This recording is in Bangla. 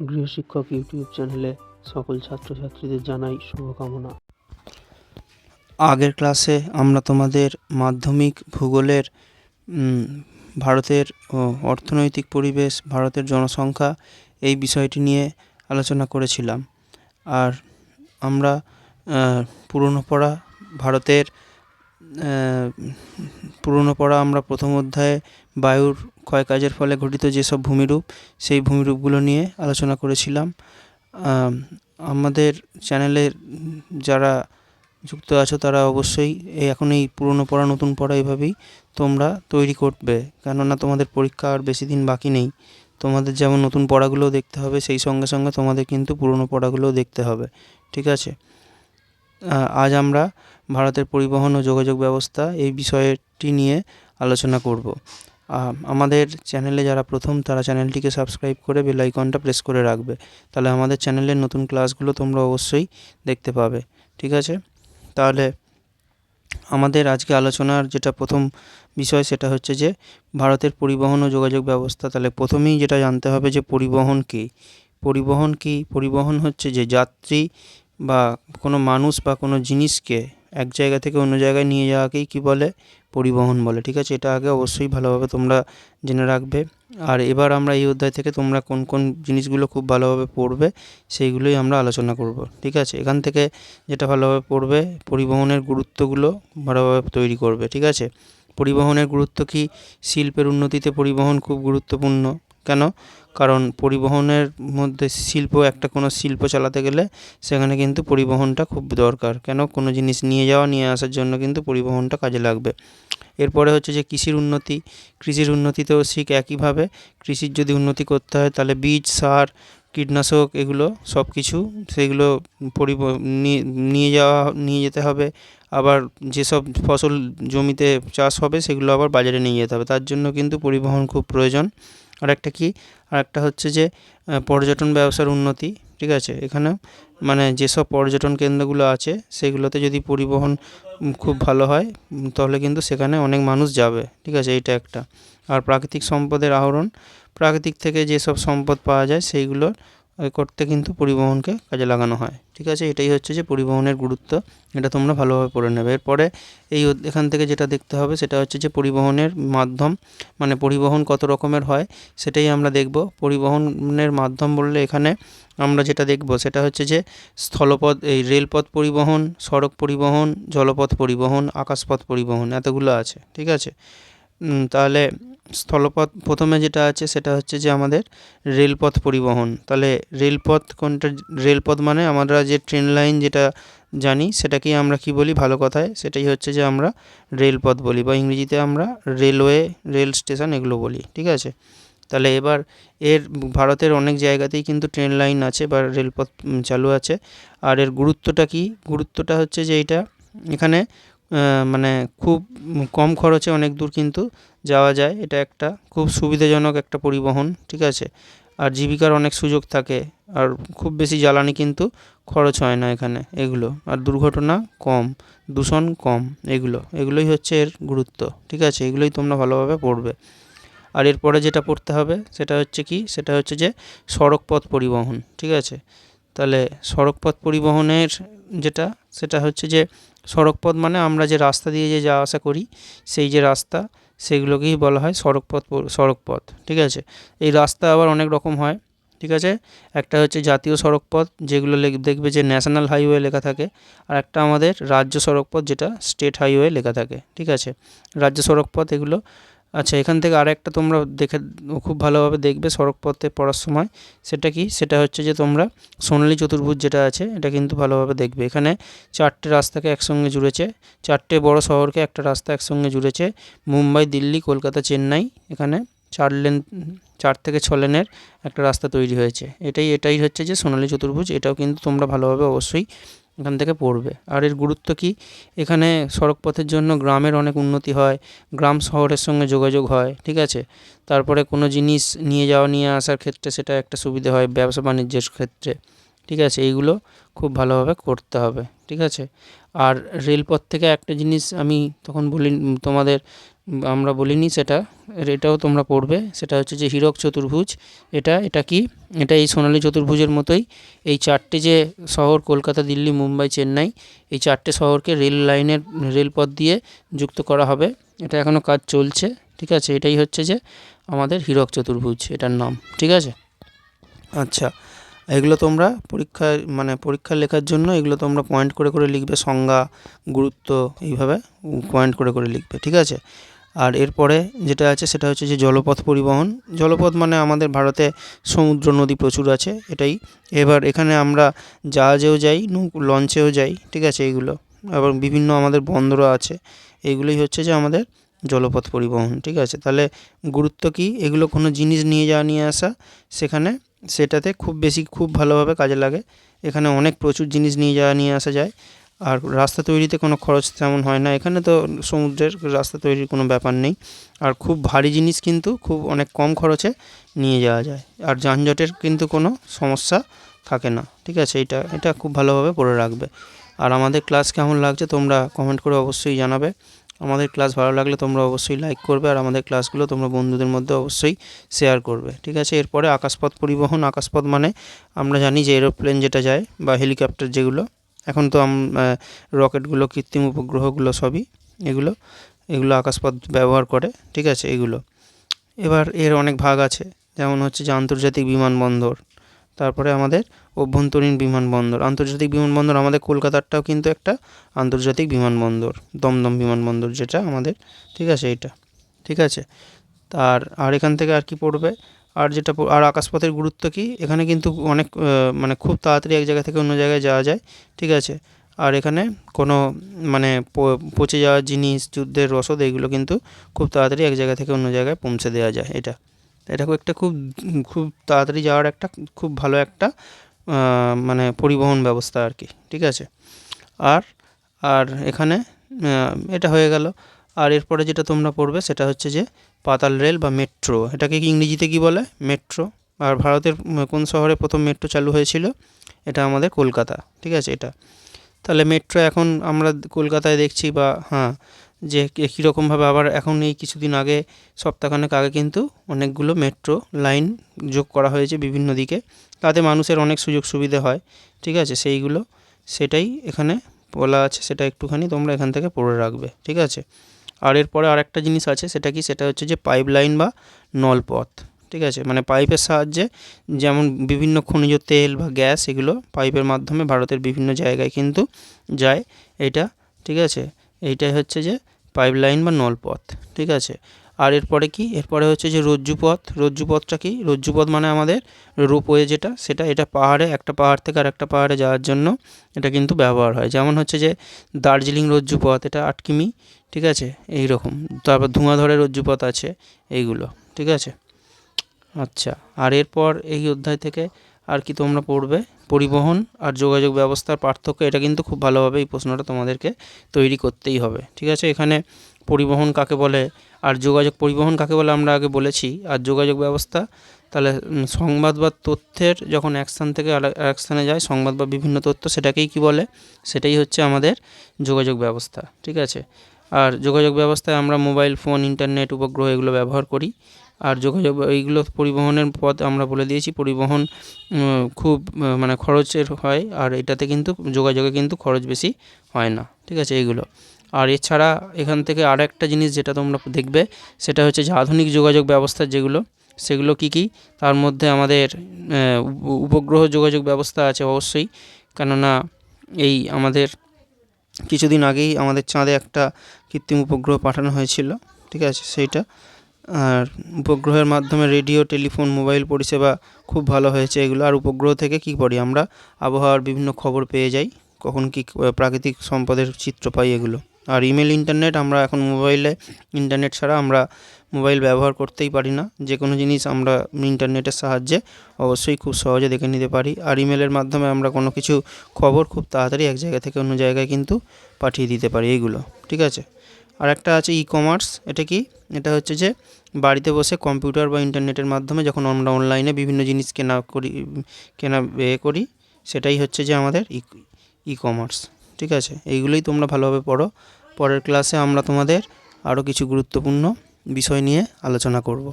গৃহশিক্ষক ইউটিউব চ্যানেলে সকল ছাত্রছাত্রীদের জানাই শুভকামনা। আগের ক্লাসে আমরা তোমাদের মাধ্যমিক ভূগোলের ভারতের অর্থনৈতিক পরিবেশ, ভারতের জনসংখ্যা এই বিষয়টি নিয়ে আলোচনা করেছিলাম। আর আমরা পুরনো পড়া, ভারতের পুরনো পড়া আমরা প্রথম অধ্যায়ে বায়ুর ক্ষয়কাজের ফলে ঘটিত যেসব ভূমিরূপ সেই ভূমিরূপগুলো নিয়ে আলোচনা করেছিলাম। আম, আমাদের চ্যানেলের যারা যুক্ত আছো তারা অবশ্যই এখন এই পুরনো পড়া নতুন পড়া এভাবেই তোমরা তৈরি করবে। কেননা তোমাদের পরীক্ষা আর বেশি দিন বাকি নেই। তোমাদের যেমন নতুন পড়াগুলোও দেখতে হবে সেই সঙ্গে সঙ্গে তোমাদের কিন্তু পুরনো পড়াগুলোও দেখতে হবে। ঠিক আছে? আজ আমরা ভারতের পরিবহন ও যোগাযোগ ব্যবস্থা এই বিষয়টি নিয়ে আলোচনা করব। আমাদের চ্যানেলে যারা প্রথম, তারা চ্যানেলটিকে সাবস্ক্রাইব করে বেল আইকনটা প্রেস করে রাখবে। তাহলে আমাদের চ্যানেলের নতুন ক্লাসগুলো তোমরা অবশ্যই দেখতে পাবে, ঠিক আছে? তাহলে আমাদের আজকে আলোচনার যেটা প্রথম বিষয়, সেটা হচ্ছে যে ভারতের পরিবহন ও যোগাযোগ ব্যবস্থা। তাহলে প্রথমেই যেটা জানতে হবে যে পরিবহন কী? পরিবহন কী? পরিবহন হচ্ছে যে যাত্রী বা কোনো মানুষ বা কোনো জিনিসকে এক জায়গা থেকে অন্য জায়গায় নিয়ে যাওয়াকেই কী বলে? পরিবহন বলে, ঠিক আছে? এটা আগে অবশ্যই ভালোভাবে তোমরা জেনে রাখবে। আর এবার আমরা এই অধ্যায় থেকে তোমরা কোন কোন জিনিসগুলো খুব ভালোভাবে পড়বে, সেইগুলোই আমরা আলোচনা করব, ঠিক আছে? এখান থেকে যেটা ভালোভাবে পড়বে, পরিবহনের গুরুত্বগুলো ভালোভাবে তৈরি করবে, ঠিক আছে? পরিবহনের গুরুত্ব কি? শিল্পের উন্নতিতে পরিবহন খুব গুরুত্বপূর্ণ। কেন? কারণ পরিবহনের মধ্যে শিল্প, একটা কোনো শিল্প চালাতে গেলে সেখানে কিন্তু পরিবহনটা খুব দরকার। কেন? কোনো জিনিস নিয়ে যাওয়া, নিয়ে আসার জন্য কিন্তু পরিবহনটা কাজে লাগবে। এরপরে হচ্ছে যে কৃষির উন্নতি। কৃষির উন্নতিতেও ঠিক একইভাবে কৃষির যদি উন্নতি করতে হয় তাহলে বীজ, সার, কীটনাশক এগুলো সব কিছু সেগুলো পরিব নিয়ে যাওয়া, নিয়ে যেতে হবে। আবার যেসব ফসল জমিতে চাষ হবে সেগুলো আবার বাজারে নিয়ে যেতে হবে। তার জন্য কিন্তু পরিবহন খুব প্রয়োজন। আর একটা কি? আর একটা হচ্ছে যে পর্যটন ব্যবসার উন্নতি, ঠিক আছে? এখানে মানে যেসব পর্যটন কেন্দ্রগুলো আছে, সেগুলোতে যদি পরিবহন খুব ভালো হয়, তাহলে কিন্তু সেখানে অনেক মানুষ যাবে, ঠিক আছে? এটা একটা। আর প্রাকৃতিক সম্পদের আহরণ, প্রাকৃতিক থেকে যেসব সম্পদ পাওয়া যায় সেইগুলো এ করতে কিন্তু পরিবহনকে কাজে লাগানো হয়। ঠিক আছে? এটাই হচ্ছে যে পরিবহনের গুরুত্ব। এটা তোমরা ভালোভাবে পড়ে নেবে। এরপরে এই এখান থেকে যেটা দেখতে হবে সেটা হচ্ছে যে পরিবহনের মাধ্যম মানে পরিবহন কত রকমের হয় সেটাই আমরা দেখব। পরিবহনের মাধ্যম বললে এখানে আমরা যেটা দেখব সেটা হচ্ছে যে স্থলপথ, এই রেলপথ পরিবহন, সড়ক পরিবহন, জলপথ পরিবহন, আকাশপথ পরিবহন এতগুলো আছে। ঠিক আছে? তাহলে স্থলপথ প্রথমে যেটা আছে সেটা হচ্ছে যে আমাদের রেলপথ পরিবহন। তাহলে রেলপথ কোনটা, রেলপথ মানে আমরা যে ট্রেন লাইন যেটা জানি সেটাকেই আমরা কি বলি? ভালো কথায় সেটাই হচ্ছে যে আমরা রেলপথ বলি বা ইংরেজিতে আমরা রেলওয়ে, রেল স্টেশন এগুলো বলি, ঠিক আছে? তাহলে এবার এর ভারতের অনেক জায়গাতেই কিন্তু ট্রেন লাইন আছে বা রেলপথ চালু আছে। আর এর গুরুত্বটা কি? গুরুত্বটা হচ্ছে যে এটা এখানে মানে খুব কম খরচে অনেক দূর কিন্তু যাওয়া যায়, এটা একটা খুব সুবিধাজনক একটা পরিবহন, ঠিক আছে? আর জীবিকার অনেক সুযোগ থাকে, আর খুব বেশি জ্বালানি কিন্তু খরচ হয় না এখানে, এগুলো। আর দুর্ঘটনা কম, দূষণ কম, এগুলো। এগুলোই হচ্ছে এর গুরুত্ব, ঠিক আছে? এগুলোই তোমরা ভালোভাবে পড়বে। আর এরপরে যেটা পড়তে হবে, সেটা হচ্ছে কি? সেটা হচ্ছে যে সড়কপথ পরিবহন, ঠিক আছে? তাহলে সড়কপথ পরিবহনের যেটা, সেটা হচ্ছে যে সড়কপথ মানে আমরা যে রাস্তা দিয়ে যে যাওয়া আসা করি, সেই যে রাস্তা সেগুলোকেই বলা হয় সড়কপথ সড়কপথ, ঠিক আছে? এই রাস্তা আবার অনেক রকম হয়, ঠিক আছে? একটা হচ্ছে জাতীয় সড়কপথ, যেগুলো দেখবে যে ন্যাশনাল হাইওয়ে লেখা থাকে, আর একটা আমাদের রাজ্য সড়কপথ যেটা স্টেট হাইওয়ে লেখা থাকে, ঠিক আছে? রাজ্য সড়কপথ এগুলো আচ্ছা এখান থেকে আর একটা তোমরা দেখে, খুব ভালোভাবে দেখবে সড়কপথে পড়ার সময়। সেটা কি? সেটা হচ্ছে যে তোমরা সোনালী চতুর্ভুজ যেটা আছে, এটা কিন্তু ভালোভাবে দেখবে। এখানে চারটে রাস্তাকে একসঙ্গে জুড়েছে, চারটে বড় শহরকে একটা রাস্তা একসঙ্গে জুড়েছে। মুম্বাই, দিল্লি, কলকাতা, চেন্নাই, এখানে চার লেন, চার থেকে ছ লেনের একটা রাস্তা তৈরি হয়েছে। এটাই এটাই হচ্ছে যে সোনালী চতুর্ভুজ, এটাও কিন্তু তোমরা ভালোভাবে অবশ্যই এখান থেকে পড়বে। আর এর গুরুত্ব কি? এখানে সড়কপথের জন্য গ্রামের অনেক উন্নতি হয়, গ্রাম শহরের সঙ্গে যোগাযোগ হয়, ঠিক আছে? তারপরে কোনো জিনিস নিয়ে যাওয়া, নিয়ে আসার ক্ষেত্রে সেটা একটা সুবিধে হয় ব্যবসা বাণিজ্যের ক্ষেত্রে, ঠিক আছে? এইগুলো খুব ভালোভাবে করতে হবে, ঠিক আছে? আর রেলপথ থেকে একটা জিনিস আমি তখন বলি, তোমাদের আমরা বলিনি সেটা এটাও তোমরা পড়বে, সেটা হচ্ছে যে হীরক চতুর্ভুজ, এটা এটা কি? এটা এই সোনালী চতুর্ভুজের মতোই, এই চারটে যে শহর, কলকাতা, দিল্লি, মুম্বাই, চেন্নাই, এই চারটে শহরকে রেল লাইনের, রেলপথ দিয়ে যুক্ত করা হবে, এটা এখনও কাজ চলছে, ঠিক আছে? এটাই হচ্ছে যে আমাদের হীরক চতুর্ভুজ, এটার নাম, ঠিক আছে? আচ্ছা এগুলো তোমরা পরীক্ষায় মানে পরীক্ষা লেখার জন্য এগুলো তোমরা পয়েন্ট করে করে লিখবে, সংজ্ঞা, গুরুত্ব, এইভাবে পয়েন্ট করে করে লিখবে, ঠিক আছে? আর এরপরে যেটা আছে সেটা হচ্ছে যে জলপথ পরিবহন। জলপথ মানে আমাদের ভারতে সমুদ্র নদী প্রচুর আছে, এটাই। এবার এখানে আমরা জাহাজেও যাই নৌ লঞ্চেও যাই, ঠিক আছে এইগুলো এবং বিভিন্ন আমাদের বন্দরও আছে। এইগুলোই হচ্ছে যে আমাদের জলপথ পরিবহন, ঠিক আছে? তাহলে গুরুত্ব কী? এগুলো কোনো জিনিস নিয়ে যাওয়া, নিয়ে আসা সেখানে সেটাতে খুব বেশি, খুব ভালোভাবে কাজে লাগে। এখানে অনেক প্রচুর জিনিস নিয়ে যাওয়া, নিয়ে আসা যায়। আর রাস্তা তৈরিতে কোনো খরচ তেমন হয় না। এখানে তো সমুদ্রের রাস্তা তৈরির কোনো ব্যাপার নেই। আর খুব ভারী জিনিস কিন্তু খুব অনেক কম খরচে নিয়ে যাওয়া যায়। আর যানজটের কিন্তু কোনো সমস্যা থাকে না। ঠিক আছে, এটা এটা খুব ভালোভাবে পড়ে রাখবে। আর আমাদের ক্লাস কেমন লাগছে তোমরা কমেন্ট করে অবশ্যই জানাবে। আমাদের ক্লাস ভালো লাগলে তোমরা অবশ্যই লাইক করবে আর আমাদের ক্লাসগুলো তোমরা বন্ধুদের মধ্যে অবশ্যই শেয়ার করবে। ঠিক আছে, এরপরে আকাশপথ পরিবহন, আকাশপথ মানে আমরা জানি যে এরোপ্লেন যেটা যায় বা হেলিকপ্টার যেগুলো এখন তো রকেটগুলো, কৃত্রিম উপগ্রহগুলো সবই এগুলো এগুলো আকাশপথ ব্যবহার করে, ঠিক আছে, এগুলো। এবার এর অনেক ভাগ আছে, যেমন হচ্ছে যে আন্তর্জাতিক বিমানবন্দর, তারপরে আমাদের অভ্যন্তরীণ বিমানবন্দর। আন্তর্জাতিক বিমানবন্দর আমাদের কলকাতারটাও কিন্তু একটা আন্তর্জাতিক বিমানবন্দর, দমদম বিমানবন্দর যেটা আমাদের, ঠিক আছে, এটা, ঠিক আছে। তার, আর এখান থেকে আর কি পড়বে? আর যেটা আর আকাশপথের গুরুত্ব কি? এখানে কিন্তু অনেক মানে খুব তাড়াতাড়ি এক জায়গা থেকে অন্য জায়গায় যাওয়া যায়, ঠিক আছে? আর এখানে কোনো মানে পচে যাওয়া জিনিস, যুদ্ধের রসদ, এগুলো কিন্তু খুব তাড়াতাড়ি এক জায়গা থেকে অন্য জায়গায় পৌঁছে দেওয়া যায়, এটা। এটা একটা খুব খুব তাড়াতাড়ি যাওয়ার একটা খুব ভালো একটা মানে পরিবহন ব্যবস্থা আর কি, ঠিক আছে? আর আর এখানে এটা হয়ে গেল। আর এরপরে যেটা তোমরা পড়বে সেটা হচ্ছে যে পাতাল রেল বা মেট্রো। এটাকে কি ইংরেজিতে কি বলে? মেট্রো। আর ভারতের কোন শহরে প্রথম মেট্রো চালু হয়েছিল? এটা আমাদের কলকাতা। ঠিক আছে, এটা। তাহলে মেট্রো এখন আমরা কলকাতায় দেখছি বা হ্যাঁ যে কীরকমভাবে আবার এখন এই কিছুদিন আগে, সপ্তাহখানেক আগে কিন্তু অনেকগুলো মেট্রো লাইন যোগ করা হয়েছে বিভিন্ন দিকে। তাতে মানুষের অনেক সুযোগ সুবিধে হয়। ঠিক আছে, সেইগুলো, সেটাই এখানে বলা আছে। সেটা একটুখানি তোমরা এখান থেকে পড়ে রাখবে। ঠিক আছে? আর এরপরে আর একটা জিনিস আছে, সেটা কি? সেটা হচ্ছে যে পাইপ লাইন বা নলপথ, ঠিক আছে? মানে পাইপের সাহায্যে যেমন বিভিন্ন খনিজ তেল বা গ্যাস, এগুলো পাইপের মাধ্যমে ভারতের বিভিন্ন জায়গায় কিন্তু যায় এটা, ঠিক আছে? এইটাই হচ্ছে যে পাইপ লাইন বা নলপথ, ঠিক আছে? আর এরপরে কি? এরপরে হচ্ছে যে রজ্জুপথ। রজ্জুপথটা কি? রজ্জুপথ মানে আমাদের রোপওয়ে যেটা, সেটা এটা পাহাড়ে, একটা পাহাড় থেকে আর একটা পাহাড়ে যাওয়ার জন্য এটা কিন্তু ব্যবহার হয়। যেমন হচ্ছে যে দার্জিলিং রজ্জুপথ, এটা আট কিমি ঠিক আছে? এই রকম তারপর ধোঁয়াধরের রজ্জুপথ আছে, এইগুলো, ঠিক আছে? আচ্ছা আর এরপর এই অধ্যায় থেকে আর কি তোমরা পড়বে? পরিবহন আর যোগাযোগ ব্যবস্থার পার্থক্য, এটা কিন্তু খুব ভালোভাবে এই প্রশ্নটা তোমাদেরকে তৈরি করতেই হবে, ঠিক আছে? এখানে পরিবহন কাকে বলে আর যোগাযোগ পরিবহন কাকে বলে আমরা আগে বলেছি। আর যোগাযোগ ব্যবস্থা, তাহলে সংবাদ বা তথ্যের যখন এক স্থান থেকে আর এক স্থানে যায়, সংবাদ বা বিভিন্ন তথ্য সেটাকেই কি বলে? সেটাই হচ্ছে আমাদের যোগাযোগ ব্যবস্থা, ঠিক আছে? আর যোগাযোগ ব্যবস্থায় আমরা মোবাইল, ফোন, ইন্টারনেট, উপগ্রহ এগুলো ব্যবহার করি। আর যোগাযোগ, এইগুলো পরিবহনের পথ আমরা বলে দিয়েছি, পরিবহন খুব মানে খরচের হয়, আর এটাতে কিন্তু যোগাযোগে কিন্তু খরচ বেশি হয় না, ঠিক আছে? এইগুলো। আর এছাড়া এখান থেকে আর একটা জিনিস যেটা তোমরা দেখবে, সেটা হচ্ছে যে আধুনিক যোগাযোগ ব্যবস্থা যেগুলো, সেগুলো কি কি? তার মধ্যে আমাদের উপগ্রহ যোগাযোগ ব্যবস্থা আছে অবশ্যই। কেননা এই আমাদের কিছুদিন আগেই আমাদের চাঁদে একটা কৃত্রিম উপগ্রহ পাঠানো হয়েছিল, ঠিক আছে? সেইটা। আর উপগ্রহের মাধ্যমে রেডিও, টেলিফোন, মোবাইল পরিষেবা খুব ভালো হয়েছে এগুলো। আর উপগ্রহ থেকে কী করি আমরা? আবহাওয়ার বিভিন্ন খবর পেয়ে যাই। কখন কী প্রাকৃতিক সম্পদের চিত্র পাই এগুলো। আর ইমেল ইন্টারনেট আমরা এখন মোবাইলে ইন্টারনেট ছাড়া আমরা মোবাইল ব্যবহার করতেই পারি না। যে কোনো জিনিস আমরা ইন্টারনেটের সাহায্যে অবশ্যই খুব সহজে দেখে নিতে পারি। আর ইমেলের মাধ্যমে আমরা কোনো কিছু খবর খুব তাড়াতাড়ি এক জায়গা থেকে অন্য জায়গায় কিন্তু পাঠিয়ে দিতে পারি এইগুলো, ঠিক আছে? আর একটা আছে ই কমার্স এটা কি? এটা হচ্ছে যে বাড়িতে বসে কম্পিউটার বা ইন্টারনেটের মাধ্যমে যখন আমরা অনলাইনে বিভিন্ন জিনিস কেনা করি, কেনা এ করি, সেটাই হচ্ছে যে আমাদের ই কমার্স ঠিক আছে? এইগুলোই তোমরা ভালোভাবে পড়ো। পরের ক্লাসে আমরা তোমাদের আরও কিছু গুরুত্বপূর্ণ বিষয় নিয়ে আলোচনা করব।